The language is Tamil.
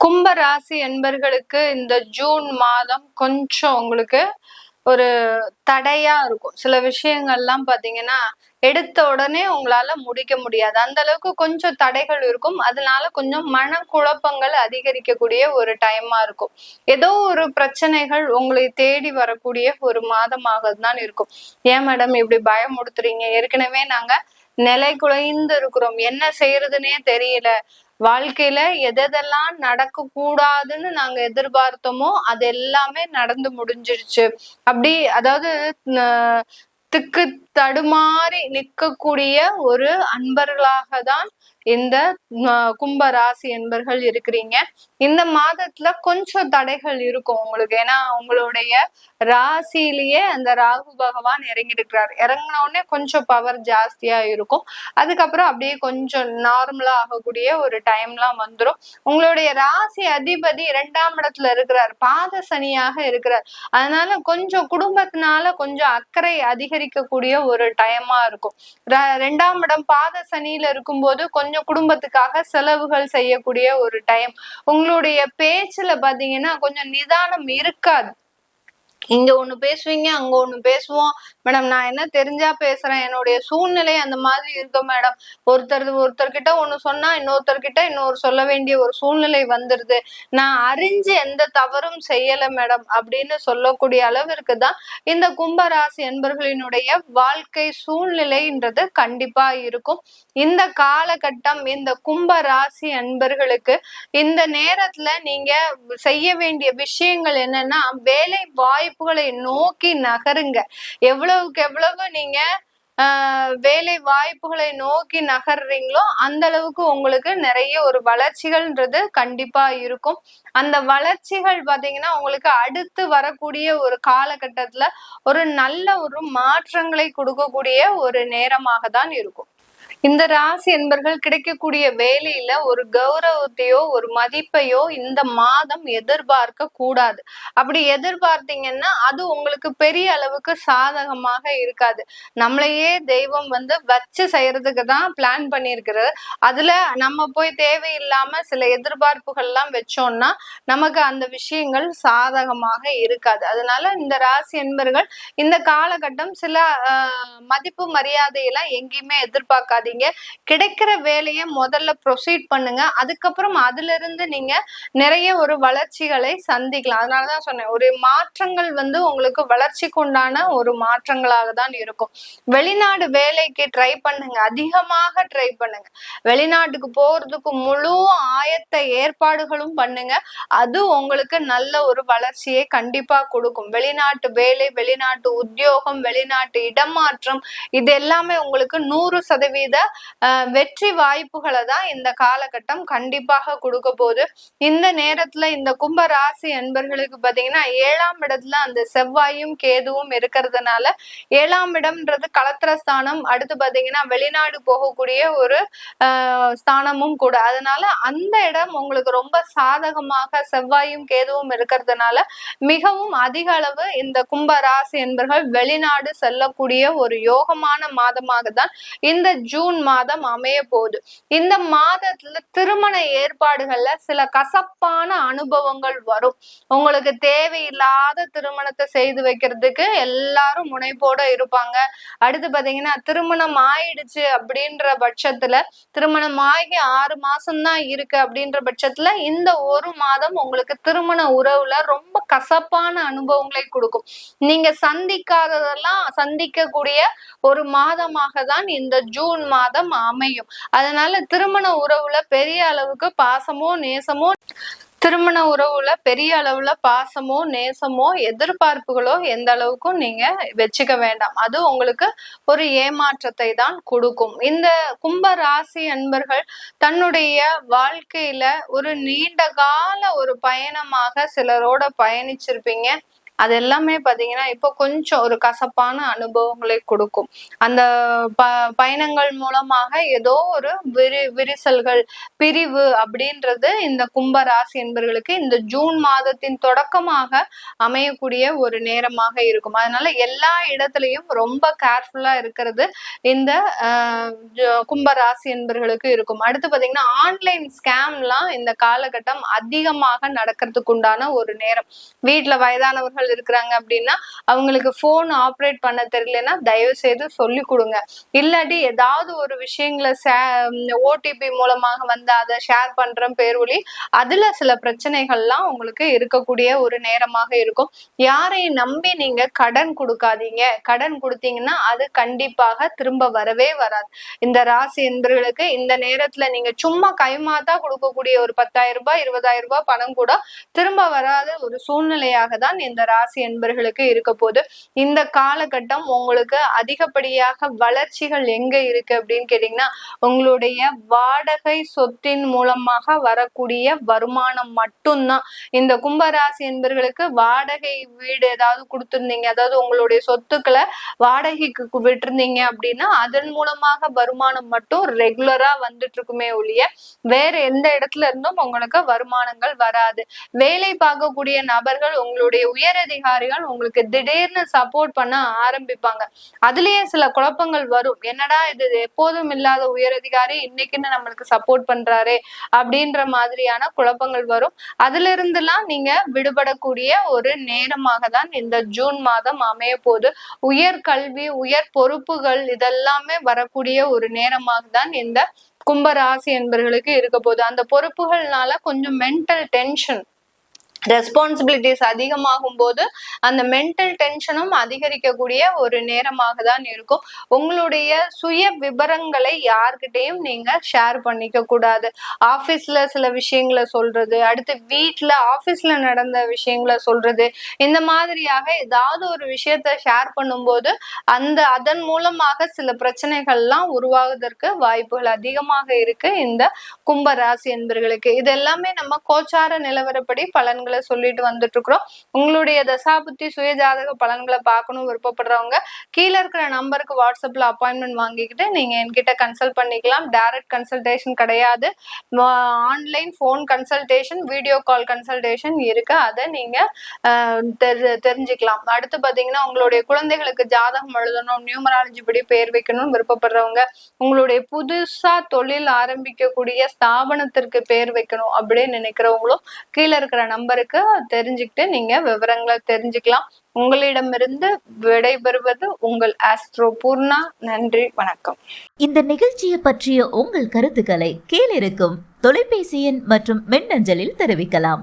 கும்ப ராசி என்பர்களுக்கு இந்த ஜூன் மாதம் கொஞ்சம் உங்களுக்கு ஒரு தடையா இருக்கும். சில விஷயங்கள்லாம் பாத்தீங்கன்னா எடுத்த உடனே உங்களால முடிக்க முடியாது. அந்த அளவுக்கு கொஞ்சம் தடைகள் இருக்கும். அதனால கொஞ்சம் மன குழப்பங்கள் அதிகரிக்கக்கூடிய ஒரு டைமா இருக்கும். ஏதோ ஒரு பிரச்சனைகள் உங்களை தேடி வரக்கூடிய ஒரு மாதமாக தான் இருக்கும். ஏன் மேடம் இப்படி பயமுடுத்துறீங்க ஏற்கனவே நாங்க நிலை குலைந்து இருக்கிறோம். என்ன செய்யறதுன்னே தெரியல. வாழ்க்கையில எதெல்லாம் நடக்க கூடாதுன்னு நாங்க எதிர்பார்த்தோமோ அது எல்லாமே நடந்து முடிஞ்சிருச்சு. அப்படி அதாவது திக்கு தடுமாறி நிற்கக்கூடிய ஒரு அன்பர்களாக தான் இந்த கும்ப ராசி என்பர்கள் இருக்கிறீங்க. இந்த மாதத்துல கொஞ்சம் தடைகள் இருக்கும் உங்களுக்கு. ஏன்னா உங்களுடைய ராசியிலேயே அந்த ராகு பகவான் இறங்கி இருக்கிறார் இறங்கின உடனே கொஞ்சம் பவர் ஜாஸ்தியா இருக்கும். அதுக்கப்புறம் அப்படியே கொஞ்சம் நார்மலா ஆகக்கூடிய ஒரு டைம்லாம் வந்துடும் உங்களுடைய ராசி அதிபதி இரண்டாம் இடத்துல இருக்கிறார். பாத சனியாக இருக்கிறார். அதனால கொஞ்சம் குடும்பத்தினால கொஞ்சம் அக்கறை அதிகரிக்கக்கூடிய ஒரு டைமா இருக்கும். ரெண்டாம் இடம் பாத சனியில இருக்கும்போது கொஞ்சம் கொஞ்சம் குடும்பத்துக்காக செலவுகள் செய்யக்கூடிய ஒரு டைம் உங்களுடைய பேச்சுல பாத்தீங்கன்னா கொஞ்சம் நிதானம் இருக்காது. இங்க ஒண்ணு பேசுவீங்க அங்க ஒண்ணு பேசுவோம். மேடம் நான் என்ன தெரிஞ்சா பேசுறேன். என்னுடைய சூழ்நிலை அந்த மாதிரி இருக்கும் மேடம் ஒருத்தர் ஒருத்தர்கிட்ட ஒண்ணு சொன்னா இன்னொருத்தர்கிட்ட இன்னொரு சொல்ல வேண்டிய ஒரு சூழ்நிலை வந்துருது. நான் அறிஞ்சு எந்த தவறும் செய்யல மேடம் அப்படின்னு சொல்லக்கூடிய அளவிற்கு தான் இந்த கும்பராசி என்பர்களினுடைய வாழ்க்கை சூழ்நிலைன்றது கண்டிப்பா இருக்கும். இந்த காலகட்டம் இந்த கும்ப ராசி அன்பர்களுக்கு இந்த நேரத்துல நீங்க செய்ய வேண்டிய விஷயங்கள் என்னன்னா வேலை வாய்ப்பு வாய்ப்புகளை நோக்கி நகருங்க. எவ்வளவுக்கு எவ்வளவு நீங்க வேலை வாய்ப்புகளை நோக்கி நகர்றீங்களோ அந்த அளவுக்கு உங்களுக்கு நிறைய ஒரு வளர்ச்சிகள்ன்றது கண்டிப்பா இருக்கும். அந்த வளர்ச்சிகள் பாத்தீங்கன்னா உங்களுக்கு அடுத்து வரக்கூடிய ஒரு காலகட்டத்துல ஒரு நல்ல ஒரு மாற்றங்களை கொடுக்கக்கூடிய ஒரு நேரமாக தான் இருக்கும். இந்த ராசி என்பர்கள் கிடைக்கக்கூடிய வேலையில ஒரு கௌரவத்தையோ ஒரு மதிப்பையோ இந்த மாதம் எதிர்பார்க்க கூடாது. அப்படி எதிர்பார்த்தீங்கன்னா அது உங்களுக்கு பெரிய அளவுக்கு சாதகமாக இருக்காது. நம்மளையே தெய்வம் வந்து வச்சு செய்யறதுக்கு தான் பிளான் பண்ணியிருக்கிறது. அதுல நம்ம போய் தேவையில்லாம சில எதிர்பார்ப்புகள்லாம் வச்சோம்னா நமக்கு அந்த விஷயங்கள் சாதகமாக இருக்காது. அதனால இந்த ராசி என்பர்கள் இந்த காலகட்டம் சில மதிப்பு மரியாதையெல்லாம் எங்கேயுமே எதிர்பார்க்காது பண்ணாதீங்க. கிடைக்கிற வேலையை முதல்ல ப்ரொசீட் பண்ணுங்க. அதுக்கப்புறம் அதுல இருந்து நீங்க நிறைய ஒரு வளர்ச்சிகளை சந்திக்கலாம். அதனாலதான் சொன்னேன் ஒரு மாற்றங்கள் வந்து உங்களுக்கு வளர்ச்சிக்கு உண்டான ஒரு மாற்றங்களாக தான் இருக்கும். வெளிநாடு வேலைக்கு ட்ரை பண்ணுங்க. அதிகமாக ட்ரை பண்ணுங்க. வெளிநாட்டுக்கு போறதுக்கு முழு ஆயத்த ஏற்பாடுகளும் பண்ணுங்க. அது உங்களுக்கு நல்ல ஒரு வளர்ச்சியை கண்டிப்பா கொடுக்கும். வெளிநாட்டு வேலை வெளிநாட்டு உத்தியோகம் வெளிநாட்டு இடமாற்றம் இது எல்லாமே உங்களுக்கு நூறு சதவீத வெற்றி வாய்ப்புகளை தான் இந்த காலகட்டம் கண்டிப்பாக கொடுக்க போகுது. இந்த நேரத்துல இந்த கும்ப ராசி என்பர்களுக்கு பாத்தீங்கன்னா ஏழாம் இடத்துல அந்த செவ்வாயும் கேதுவும் இருக்கிறதுனால ஏழாம் இடம்ன்றது கலத்திர ஸ்தானம் அடுத்து பாத்தீங்கன்னா வெளிநாடு போகக்கூடிய ஒரு ஸ்தானமும் கூட. அதனால அந்த இடம் உங்களுக்கு ரொம்ப சாதகமாக செவ்வாயும் கேதுவும் இருக்கிறதுனால மிகவும் அதிக அளவு இந்த கும்ப ராசி என்பர்கள் வெளிநாடு செல்லக்கூடிய ஒரு யோகமான மாதமாக தான் இந்த ஜூன் ஜூன் மாதம் அமைய போகுது. இந்த மாதத்துல திருமண ஏற்பாடுகள்ல சில கசப்பான அனுபவங்கள் வரும். உங்களுக்கு தேவையில்லாத திருமணத்தை செய்து வைக்கிறதுக்கு எல்லாரும் முனைப்போட இருப்பாங்க. அடுத்து பாத்தீங்கன்னா திருமணம் ஆயிடுச்சு அப்படின்ற பட்சத்துல திருமணம் ஆகி ஆறு மாசம் தான் இருக்கு அப்படின்ற பட்சத்துல இந்த ஒரு மாதம் உங்களுக்கு திருமண உறவுல ரொம்ப கசப்பான அனுபவங்களை கொடுக்கும். நீங்க சந்திக்காததெல்லாம் சந்திக்கக்கூடிய ஒரு மாதமாக தான் இந்த ஜூன் மாதம் அமையும். அதனால திருமண உறவுல பெரிய அளவுக்கு பாசமோ நேசமோ திருமண உறவுல பெரிய அளவுல பாசமோ நேசமோ எதிர்பார்ப்புகளோ எந்த அளவுக்கும் நீங்க வச்சுக்க வேண்டாம். அது உங்களுக்கு ஒரு ஏமாற்றத்தை தான் கொடுக்கும். இந்த கும்ப ராசி அன்பர்கள் தன்னுடைய வாழ்க்கையில ஒரு நீண்ட கால ஒரு பயணமாக சிலரோட பயணிச்சிருப்பீங்க. அது எல்லாமே பார்த்தீங்கன்னா இப்போ கொஞ்சம் ஒரு கசப்பான அனுபவங்களை கொடுக்கும். அந்த ப பயணங்கள் மூலமாக ஏதோ ஒரு விரி விரிசல்கள் பிரிவு அப்படின்றது இந்த கும்ப ராசி என்பவர்களுக்கு இந்த ஜூன் மாதத்தின் தொடக்கமாக அமையக்கூடிய ஒரு நேரமாக இருக்கும். அதனால எல்லா இடத்துலையும் ரொம்ப கேர்ஃபுல்லா இருக்கிறது இந்த கும்ப ராசி என்பவர்களுக்கு இருக்கும். அடுத்து பார்த்தீங்கன்னா ஆன்லைன் ஸ்கேம்லாம் இந்த காலகட்டம் அதிகமாக நடக்கிறதுக்கு உண்டான ஒரு நேரம். வீட்டில் வயதானவர்கள் இருக்கிறாங்க அப்படின்னா அவங்களுக்கு போன் ஆப்ரேட் பண்ண தெரியலன்னா தயவு செய்து சொல்லி கொடுங்க. இல்லாட்டி ஏதாவது ஒரு விஷயங்களை ஓடிபி மூலமாக வந்து அதை ஷேர் பண்ற பேர்வழி அதுல சில பிரச்சனைகள்லாம் உங்களுக்கு இருக்கக்கூடிய ஒரு நேரமாக இருக்கும். யாரையும் நம்பி நீங்க கடன் கொடுக்காதீங்க. கடன் கொடுத்தீங்கன்னா அது கண்டிப்பாக திரும்ப வரவே வராது. இந்த ராசி என்பர்களுக்கு இந்த நேரத்துல நீங்க சும்மா கைமாத்தா கொடுக்கக்கூடிய ஒரு பத்தாயிரம் ரூபாய் இருபதாயிரம் ரூபாய் பணம் கூட திரும்ப வராத ஒரு சூழ்நிலையாக தான் இந்த ராசி என்பர்களுக்கு இருக்க போது இந்த காலகட்டம் உங்களுக்கு அதிகப்படியாக வளர்ச்சிகள் எங்க இருக்கு அப்படின்னு கேட்டீங்கன்னா உங்களுடைய வாடகை சொத்தின் மூலமாக வரக்கூடிய வருமானம் மட்டும்தான். இந்த கும்பராசி என்பர்களுக்கு வாடகை வீடு ஏதாவது கொடுத்துருந்தீங்க அதாவது உங்களுடைய சொத்துக்களை வாடகைக்கு விட்டுருந்தீங்க அப்படின்னா அதன் மூலமாக வருமானம் மட்டும் ரெகுலரா வந்துட்டு இருக்குமே ஒழிய வேற எந்த இடத்துல இருந்தும் உங்களுக்கு வருமானங்கள் வராது. வேலை பார்க்கக்கூடிய நபர்கள் உங்களுடைய உயரதிகாரிகள் உங்களுக்கு திடீர்னு சப்போர்ட் பண்ண ஆரம்பிப்பாங்க. அதுலயே சில குழப்பங்கள் வரும். என்னடா இது எப்போதும் இல்லாத உயரதிகாரி இன்னைக்குன்னு நம்மளுக்கு சப்போர்ட் பண்றாரு அப்படின்ற மாதிரியான குழப்பங்கள் வரும். அதுல இருந்துலாம் நீங்க விடுபடக்கூடிய ஒரு நேரமாக தான் இந்த ஜூன் மாதம் அமைய போது உயர் கல்வி உயர் பொறுப்புகள் இதெல்லாமே வரக்கூடிய ஒரு நேரமாக தான் இந்த கும்பராசி என்பர்களுக்கு இருக்க போகுது. அந்த பொறுப்புகள்னால கொஞ்சம் மென்டல் டென்ஷன் ரெஸ்பான்சிபிலிட்டிஸ் அதிகமாகும் போது அந்த மென்டல் டென்ஷனும் அதிகரிக்கக்கூடிய ஒரு நேரமாக தான் இருக்கும். உங்களுடைய சுய விவரங்களை யார்கிட்டையும் நீங்க ஷேர் பண்ணிக்க கூடாது. ஆபீஸ்ல சில விஷயங்களை சொல்றது அடுத்து வீட்டுல ஆபீஸ்ல நடந்த விஷயங்களை சொல்றது இந்த மாதிரியாக ஏதாவது ஒரு விஷயத்த ஷேர் பண்ணும்போது அந்த அதன் மூலமாக சில பிரச்சனைகள்லாம் உருவாகுவதற்கு வாய்ப்புகள் அதிகமாக இருக்கு இந்த கும்பராசி என்பர்களுக்கு. இது எல்லாமே நம்ம கோச்சார நிலவரப்படி பலன்கள் பலன்களை சொல்லிட்டு வந்துட்டு இருக்கிறோம் உங்களுடைய தசாபுத்தி சுயஜாதக பலன்களை பார்க்கணும் விருப்பப்படுறவங்க கீழே இருக்கிற நம்பருக்கு வாட்ஸ்அப்ல அப்பாயின்மெண்ட் வாங்கிக்கிட்டு நீங்க என்கிட்ட கன்சல்ட் பண்ணிக்கலாம். டைரக்ட் கன்சல்டேஷன் கிடையாது. Online phone consultation video call consultation இருக்கு. அதை நீங்க தெரிஞ்சுக்கலாம். அடுத்து பாத்தீங்கன்னா உங்களுடைய குழந்தைகளுக்கு ஜாதகம் எழுதணும் நியூமராலஜி படி பெயர் வைக்கணும்னு விருப்பப்படுறவங்க உங்களுடைய புதுசா தொழில் ஆரம்பிக்கக்கூடிய ஸ்தாபனத்திற்கு பேர் வைக்கணும் அப்படின்னு நினைக்கிறவங்களும் கீழே இருக்கிற நம்பர் இருக்கு. தெரிஞ்சுக்கிட்டு நீங்க விவரங்களை தெரிஞ்சுக்கலாம். உங்களிடமிருந்து விடைபெறுவது உங்கள் ஆஸ்ட்ரோ பூர்ணா. நன்றி வணக்கம். இந்த நிகழ்ச்சியை பற்றிய உங்கள் கருத்துக்களை கீழிருக்கும் தொலைபேசி எண் மற்றும் மின்னஞ்சலில் தெரிவிக்கலாம்.